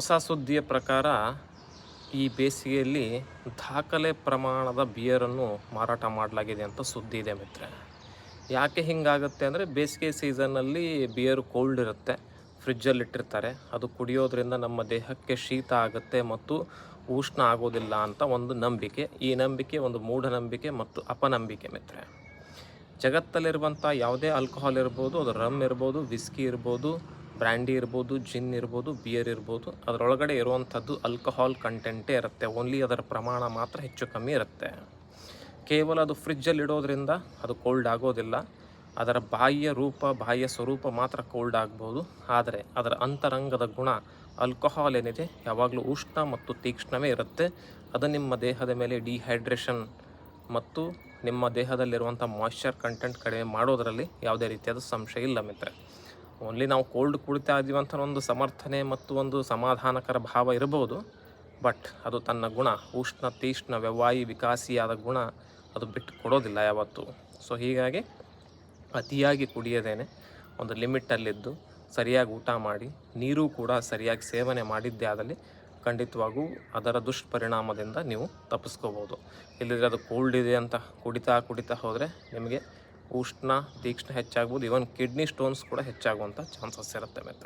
ಹೊಸ ಸುದ್ದಿಯ ಪ್ರಕಾರ, ಈ ಬೇಸಿಗೆಯಲ್ಲಿ ದಾಖಲೆ ಪ್ರಮಾಣದ ಬಿಯರನ್ನು ಮಾರಾಟ ಮಾಡಲಾಗಿದೆ ಅಂತ ಸುದ್ದಿ ಇದೆ ಮಿತ್ರ ಯಾಕೆ ಹಿಂಗಾಗುತ್ತೆ ಅಂದರೆ, ಬೇಸಿಗೆ ಸೀಸನ್ನಲ್ಲಿ ಬಿಯರು ಕೋಲ್ಡ್ ಇರುತ್ತೆ ಫ್ರಿಜ್ಜಲ್ಲಿ ಇಟ್ಟಿರ್ತಾರೆ. ಅದು ಕುಡಿಯೋದ್ರಿಂದ ನಮ್ಮ ದೇಹಕ್ಕೆ ಶೀತ ಆಗುತ್ತೆ ಮತ್ತು ಉಷ್ಣ ಆಗೋದಿಲ್ಲ ಅಂತ ಒಂದು ನಂಬಿಕೆ. ಈ ನಂಬಿಕೆ ಒಂದು ಮೂಢನಂಬಿಕೆ ಮತ್ತು ಅಪನಂಬಿಕೆ ಮಿತ್ರೆ ಜಗತ್ತಲ್ಲಿರುವಂಥ ಯಾವುದೇ ಆಲ್ಕೋಹಾಲ್ ಇರ್ಬೋದು, ಅದು ರಮ್ ಇರ್ಬೋದು ವಿಸ್ಕಿ ಇರ್ಬೋದು ಬ್ರ್ಯಾಂಡಿ ಇರ್ಬೋದು, ಜಿನ್ ಇರ್ಬೋದು, ಬಿಯರ್ ಇರ್ಬೋದು, ಅದರೊಳಗಡೆ ಇರುವಂಥದ್ದು ಆಲ್ಕೋಹಾಲ್ ಕಂಟೆಂಟೇ ಇರುತ್ತೆ. ಓನ್ಲಿ ಅದರ ಪ್ರಮಾಣ ಮಾತ್ರ ಹೆಚ್ಚು ಕಮ್ಮಿ ಇರುತ್ತೆ. ಕೇವಲ ಅದು ಫ್ರಿಜ್ಜಲ್ಲಿ ಇಡೋದ್ರಿಂದ ಅದು ಕೋಲ್ಡ್ ಆಗೋದಿಲ್ಲ. ಅದರ ಬಾಹ್ಯ ರೂಪ ಬಾಹ್ಯ ಸ್ವರೂಪ ಮಾತ್ರ ಕೋಲ್ಡ್ ಆಗ್ಬೋದು. ಆದರೆ ಅದರ ಅಂತರಂಗದ ಗುಣ ಆಲ್ಕೋಹಾಲ್ ಏನಿದೆ, ಯಾವಾಗಲೂ ಉಷ್ಣ ಮತ್ತು ತೀಕ್ಷ್ಣವೇ ಇರುತ್ತೆ. ಅದು ನಿಮ್ಮ ದೇಹದ ಮೇಲೆ ಡಿಹೈಡ್ರೇಷನ್ ಮತ್ತು ನಿಮ್ಮ ದೇಹದಲ್ಲಿರುವಂಥ ಮಾಯ್ಶ್ಚರ್ ಕಂಟೆಂಟ್ ಕಡಿಮೆ ಮಾಡೋದರಲ್ಲಿ ಯಾವುದೇ ರೀತಿಯಾದ ಸಂಶಯ ಇಲ್ಲ ಮಿತ್ರ ಓನ್ಲಿ ನಾವು ಕೋಲ್ಡ್ ಕುಡಿತಾ ಇದ್ದೀವಿ ಅಂತ ಒಂದು ಸಮರ್ಥನೆ ಮತ್ತು ಒಂದು ಸಮಾಧಾನಕರ ಭಾವ ಇರಬಹುದು. ಬಟ್ ಅದು ತನ್ನ ಗುಣ, ಉಷ್ಣ, ತೀಕ್ಷ್ಣ, ವ್ಯವಾಯಿ, ವಿಕಾಸಿಯಾದ ಗುಣ ಅದು ಬಿಟ್ಟು ಕೊಡೋದಿಲ್ಲ ಯಾವತ್ತೂ. ಸೊ ಹೀಗಾಗಿ ಅತಿಯಾಗಿ ಕುಡಿಯದೇನೆ. ಒಂದು ಲಿಮಿಟಲ್ಲಿದ್ದು ಸರಿಯಾಗಿ ಊಟ ಮಾಡಿ, ನೀರು ಕೂಡ ಸರಿಯಾಗಿ ಸೇವನೆ ಮಾಡಿದ್ದೇ ಆದಲ್ಲಿ ಖಂಡಿತವಾಗೂ ಅದರ ದುಷ್ಪರಿಣಾಮದಿಂದ ನೀವು ತಪ್ಪಿಸ್ಕೋಬೋದು ಇಲ್ಲದ್ರೆ ಅದು ಕೋಲ್ಡ್ ಇದೆ ಅಂತ ಕುಡಿತಾ ಕುಡಿತಾ ಹೋದರೆ ನಿಮಗೆ ಉಷ್ಣ ತೀಕ್ಷ್ಣ ಹೆಚ್ಚಾಗ್ಬೋದು. ಇವನ್ ಕಿಡ್ನಿ ಸ್ಟೋನ್ಸ್ ಕೂಡ ಹೆಚ್ಚಾಗುವಂಥ ಚಾನ್ಸಸ್ ಇರುತ್ತೆ ಮಿತ್ರ